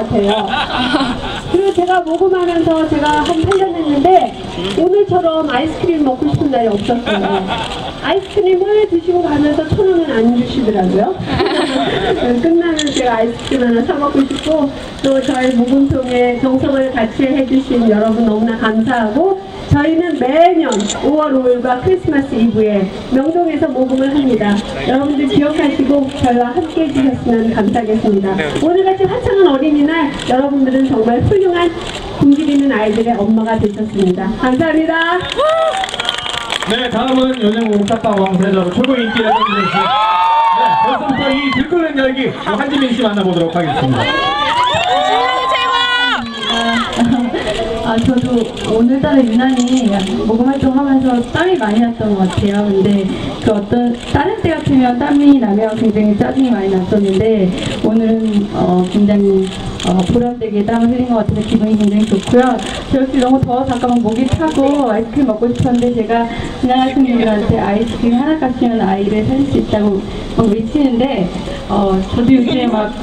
같아요. 그리고 제가 모금하면서 제가 한 8년 했는데 오늘처럼 아이스크림 먹고 싶은 날이 없었어요. 아이스크림을 드시고 가면서 천 원은 안 주시더라고요. 끝나면 제가 아이스크림 하나 사 먹고 싶고 또 저희 모금통에 정성을 같이 해주신 여러분 너무나 감사하고 저희는 매년 5월 5일과 크리스마스 이브에 명동에서 모금을 합니다. 여러분들 기억하시고 저희와 함께 해주셨으면 감사하겠습니다. 오늘같이 화창한 어린이날 여러분들은 정말 훌륭한 굶주리는 아이들의 엄마가 되셨습니다. 감사합니다. 네, 다음은 연예공 짝방 왕세자로 최고 인기를 끌어주신 네, 벌써부터 이 들끓는 열기 한지민 씨 만나보도록 하겠습니다. 아, 저도 오늘따라 유난히 모금 활동하면서 땀이 많이 났던 것 같아요. 근데 그 어떤 다른 때 같으면 땀이 나면 굉장히 짜증이 많이 났었는데 오늘은 어, 굉장히 어, 보람되게 땀을 흘린 것 같아서 기분이 굉장히 좋고요. 저 역시 너무 더워 잠깐만 목이 타고 아이스크림 먹고 싶었는데 제가 지나가는 분들한테 아이스크림 하나 값이면 아이를 살릴 수 있다고 막 외치는데 어, 저도 요즘에 막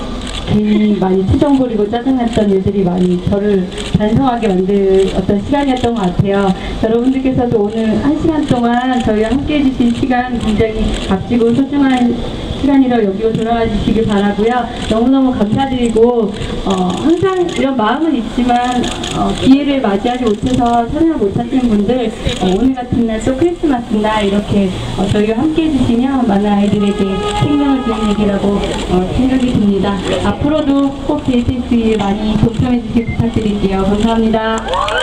괜히 많이 투정 부리고 짜증났던 일들이 많이 저를 반성하게 만들 어떤 시간이었던 것 같아요. 여러분들께서도 오늘 한 시간 동안 저희와 함께 해주신 시간 굉장히 값지고 소중한 시간이라고 여기로 돌아와 주시길 바라고요. 너무너무 감사드리고 어, 항상 이런 마음은 있지만 어, 기회를 맞이하지 못해서 참여 못 하신 분들 어, 오늘 같은 날 또 크리스마스 날 이렇게 어, 저희와 함께 해주시면 많은 아이들에게 생명을 주는 얘기라고 어, 생각이 듭니다. 앞으로도 꼭 DSS 많이 동참해 주시길 부탁드릴게요. 감사합니다.